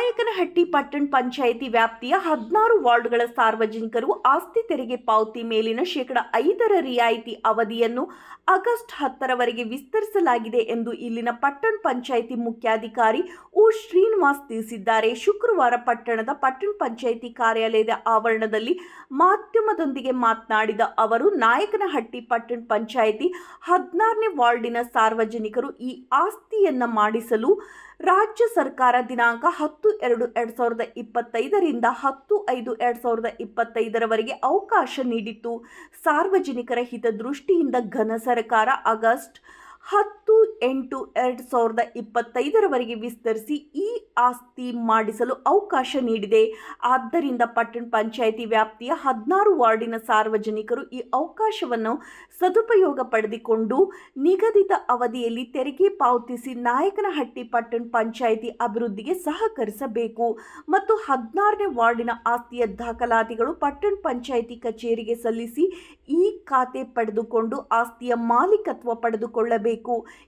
ನಾಯಕನಹಟ್ಟಿ ಪಟ್ಟಣ ಪಂಚಾಯಿತಿ ವ್ಯಾಪ್ತಿಯ ಹದಿನಾರು ವಾರ್ಡ್ಗಳ ಸಾರ್ವಜನಿಕರು ಆಸ್ತಿ ತೆರಿಗೆ ಪಾವತಿ ಮೇಲಿನ ಶೇಕಡ ಐದರ ರಿಯಾಯಿತಿ ಅವಧಿಯನ್ನು ಆಗಸ್ಟ್ ಹತ್ತರವರೆಗೆ ವಿಸ್ತರಿಸಲಾಗಿದೆ ಎಂದು ಇಲ್ಲಿನ ಪಟ್ಟಣ ಪಂಚಾಯಿತಿ ಮುಖ್ಯಾಧಿಕಾರಿ ಉ. ಶ್ರೀನಿವಾಸ್ ತಿಳಿಸಿದ್ದಾರೆ. ಶುಕ್ರವಾರ ಪಟ್ಟಣದ ಪಟ್ಟಣ ಪಂಚಾಯಿತಿ ಕಾರ್ಯಾಲಯದ ಆವರಣದಲ್ಲಿ ಮಾಧ್ಯಮದೊಂದಿಗೆ ಮಾತನಾಡಿದ ಅವರು, ನಾಯಕನಹಟ್ಟಿ ಪಟ್ಟಣ ಪಂಚಾಯಿತಿ ಹದಿನಾರನೇ ವಾರ್ಡಿನ ಸಾರ್ವಜನಿಕರು ಈ ಆಸ್ತಿಯನ್ನು ಮಾಡಿಸಲು ರಾಜ್ಯ ಸರ್ಕಾರ ದಿನಾಂಕ ಹತ್ತು ಎರಡು ಎರಡು ಸಾವಿರದ ಇಪ್ಪತ್ತೈದರಿಂದ ಹತ್ತು ಐದು ಎರಡು ಸಾವಿರದ ಇಪ್ಪತ್ತೈದರವರೆಗೆ ಅವಕಾಶ ನೀಡಿತ್ತು. ಸಾರ್ವಜನಿಕರ ಹಿತದೃಷ್ಟಿಯಿಂದ ಘನ ಸರ್ಕಾರ ಆಗಸ್ಟ್ ಹತ್ತು ಎಂಟು ಎರಡು ಸಾವಿರದ ಇಪ್ಪತ್ತೈದರವರೆಗೆ ವಿಸ್ತರಿಸಿ ಈ ಆಸ್ತಿ ಮಾಡಿಸಲು ಅವಕಾಶ ನೀಡಿದೆ. ಆದ್ದರಿಂದ ಪಟ್ಟಣ ಪಂಚಾಯಿತಿ ವ್ಯಾಪ್ತಿಯ ಹದಿನಾರು ವಾರ್ಡಿನ ಸಾರ್ವಜನಿಕರು ಈ ಅವಕಾಶವನ್ನು ಸದುಪಯೋಗ ಪಡೆದುಕೊಂಡು ನಿಗದಿತ ಅವಧಿಯಲ್ಲಿ ತೆರಿಗೆ ಪಾವತಿಸಿ ನಾಯಕನಹಟ್ಟಿ ಪಟ್ಟಣ ಪಂಚಾಯಿತಿ ಅಭಿವೃದ್ಧಿಗೆ ಸಹಕರಿಸಬೇಕು. ಮತ್ತು ಹದಿನಾರನೇ ವಾರ್ಡಿನ ಆಸ್ತಿಯ ದಾಖಲಾತಿಗಳು ಪಟ್ಟಣ ಪಂಚಾಯಿತಿ ಕಚೇರಿಗೆ ಸಲ್ಲಿಸಿ ಈ ಖಾತೆ ಪಡೆದುಕೊಂಡು ಆಸ್ತಿಯ ಮಾಲೀಕತ್ವ ಪಡೆದುಕೊಳ್ಳಬೇಕು.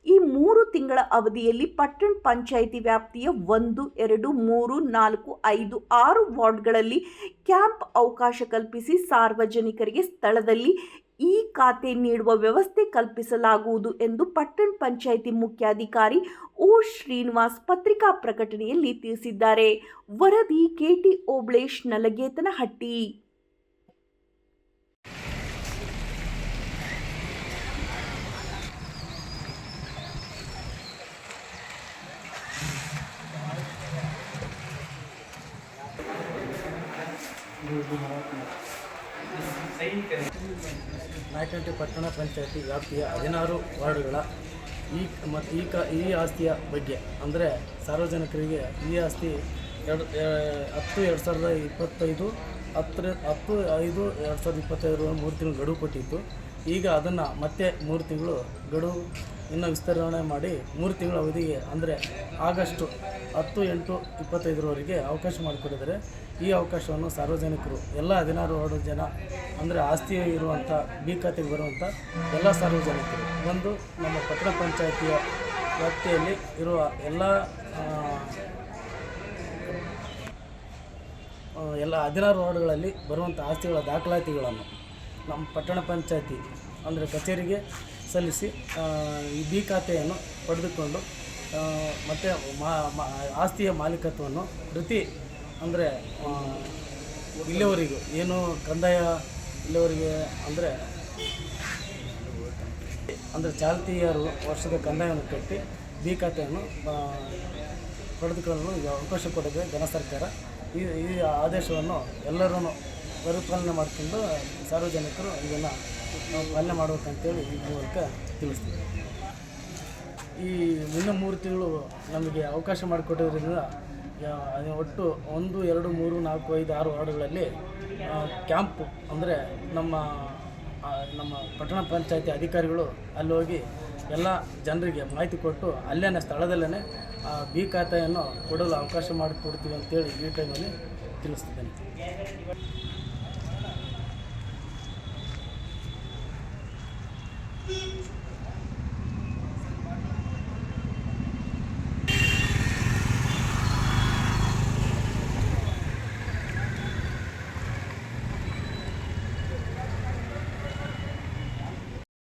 ಈ ಮೂರು ತಿಂಗಳ ಅವಧಿಯಲ್ಲಿ ಪಟ್ಟಣ ಪಂಚಾಯಿತಿ ವ್ಯಾಪ್ತಿಯ ಒಂದು, ಎರಡು, ಮೂರು, ನಾಲ್ಕು, ಐದು, ಆರು ವಾರ್ಡ್ಗಳಲ್ಲಿ ಕ್ಯಾಂಪ್ ಅವಕಾಶ ಕಲ್ಪಿಸಿ ಸಾರ್ವಜನಿಕರಿಗೆ ಸ್ಥಳದಲ್ಲಿ ಈ ಖಾತೆ ನೀಡುವ ವ್ಯವಸ್ಥೆ ಕಲ್ಪಿಸಲಾಗುವುದು ಎಂದು ಪಟ್ಟಣ ಪಂಚಾಯಿತಿ ಮುಖ್ಯಾಧಿಕಾರಿ ಓ ಶ್ರೀನಿವಾಸ್ ಪತ್ರಿಕಾ ಪ್ರಕಟಣೆಯಲ್ಲಿ ತಿಳಿಸಿದ್ದಾರೆ. ವರದಿ ಕೆಟಿ ಓಬ್ಳೇಶ್, ನಲಗೇತನಹಟ್ಟಿ. ನಾಯಕನಹಟ್ಟಿ ಪಟ್ಟಣ ಪಂಚಾಯತಿ ವ್ಯಾಪ್ತಿಯ ಹದಿನಾರು ವಾರ್ಡ್ಗಳ ಈ ಮತ್ತು ಈ ಕ ಈ ಆಸ್ತಿಯ ಬಗ್ಗೆ, ಅಂದರೆ ಸಾರ್ವಜನಿಕರಿಗೆ ಈ ಆಸ್ತಿ ಎರಡು ಹತ್ತು ಎರಡು ಸಾವಿರದ ಇಪ್ಪತ್ತೈದು ಹತ್ತರ ಹತ್ತು ಐದು ಎರಡು ಸಾವಿರದ ಇಪ್ಪತ್ತೈದರ ಮೂರು ತಿಂಗಳು ಗಡುವು ಕೊಟ್ಟಿತ್ತು. ಈಗ ಅದನ್ನು ಮತ್ತೆ ಮೂರು ತಿಂಗಳು ಗಡುವು ಇನ್ನು ವಿಸ್ತರಣೆ ಮಾಡಿ ಮೂರು ತಿಂಗಳ ಅವಧಿಗೆ, ಅಂದರೆ ಆಗಸ್ಟು ಹತ್ತು ಎಂಟು ಇಪ್ಪತ್ತೈದರವರೆಗೆ ಅವಕಾಶ ಮಾಡಿಕೊಟ್ಟಿದ್ದಾರೆ. ಈ ಅವಕಾಶವನ್ನು ಸಾರ್ವಜನಿಕರು, ಎಲ್ಲ ಹದಿನಾರು ಎರಡು ಜನ, ಅಂದರೆ ಆಸ್ತಿ ಇರುವಂಥ, ಬಿ ಖಾತೆಗೆ ಬರುವಂಥ ಎಲ್ಲ ಸಾರ್ವಜನಿಕರು ಬಂದು ನಮ್ಮ ಪಟ್ಟಣ ಪಂಚಾಯಿತಿಯ ವ್ಯಾಪ್ತಿಯಲ್ಲಿ ಇರುವ ಎಲ್ಲ ಎಲ್ಲ ಹದಿನಾರು ವಾರ್ಡ್ಗಳಲ್ಲಿ ಬರುವಂಥ ಆಸ್ತಿಗಳ ದಾಖಲಾತಿಗಳನ್ನು ನಮ್ಮ ಪಟ್ಟಣ ಪಂಚಾಯತಿ, ಅಂದರೆ ಕಚೇರಿಗೆ ಸಲ್ಲಿಸಿ ಈ ಬಿ ಖಾತೆಯನ್ನು ಪಡೆದುಕೊಂಡು ಮತ್ತು ಆಸ್ತಿಯ ಮಾಲೀಕತ್ವವನ್ನು ಪ್ರತಿ, ಅಂದರೆ ಇಲ್ಲಿವರೆಗೂ, ಏನು ಕಂದಾಯ ಇಲ್ಲಿವರೆಗೆ, ಅಂದರೆ ಅಂದರೆ ಚಾಲ್ತಿಯರು ವರ್ಷದ ಕಂದಾಯವನ್ನು ಕಟ್ಟಿ ಬಿ ಖಾತೆಯನ್ನು ಪಡೆದುಕೊಳ್ಳಲು ಅವಕಾಶ ಕೊಡಿದೆ ಜನ ಸರ್ಕಾರ ಈ ಈ ಆದೇಶವನ್ನು ಎಲ್ಲರೂ ಪರಿಪಾಲನೆ ಮಾಡಿಕೊಂಡು ಸಾರ್ವಜನಿಕರು ಇದನ್ನು ನಾವು ಪಾಲನೆ ಮಾಡ್ಬೇಕಂತೇಳಿ ಈ ಮೂಲಕ ತಿಳಿಸ್ತೀವಿ. ಈ ಮುನ್ನ ಮೂರು ತಿಂಗಳು ನಮಗೆ ಅವಕಾಶ ಮಾಡಿಕೊಟ್ಟಿದ್ದರಿಂದ ಯಾ- ಒಟ್ಟು ಒಂದು, ಎರಡು, ಮೂರು, ನಾಲ್ಕು, ಐದು, ಆರು ವಾರ್ಡುಗಳಲ್ಲಿ ಕ್ಯಾಂಪ್ ಕ್ಯಾಂಪು ಅಂದರೆ ನಮ್ಮ ನಮ್ಮ ಪಟ್ಟಣ ಪಂಚಾಯತಿ ಅಧಿಕಾರಿಗಳು ಅಲ್ಲಿ ಹೋಗಿ ಎಲ್ಲ ಜನರಿಗೆ ಮಾಹಿತಿ ಕೊಟ್ಟು ಅಲ್ಲೇ ಸ್ಥಳದಲ್ಲೇ ಬಿ ಖಾತೆಯನ್ನು ಕೊಡಲು ಅವಕಾಶ ಮಾಡಿಕೊಡ್ತೀವಿ ಅಂತೇಳಿ ಈ ಟೈಮಲ್ಲಿ ತಿಳಿಸ್ತಿದ್ದೇನೆ. Beep.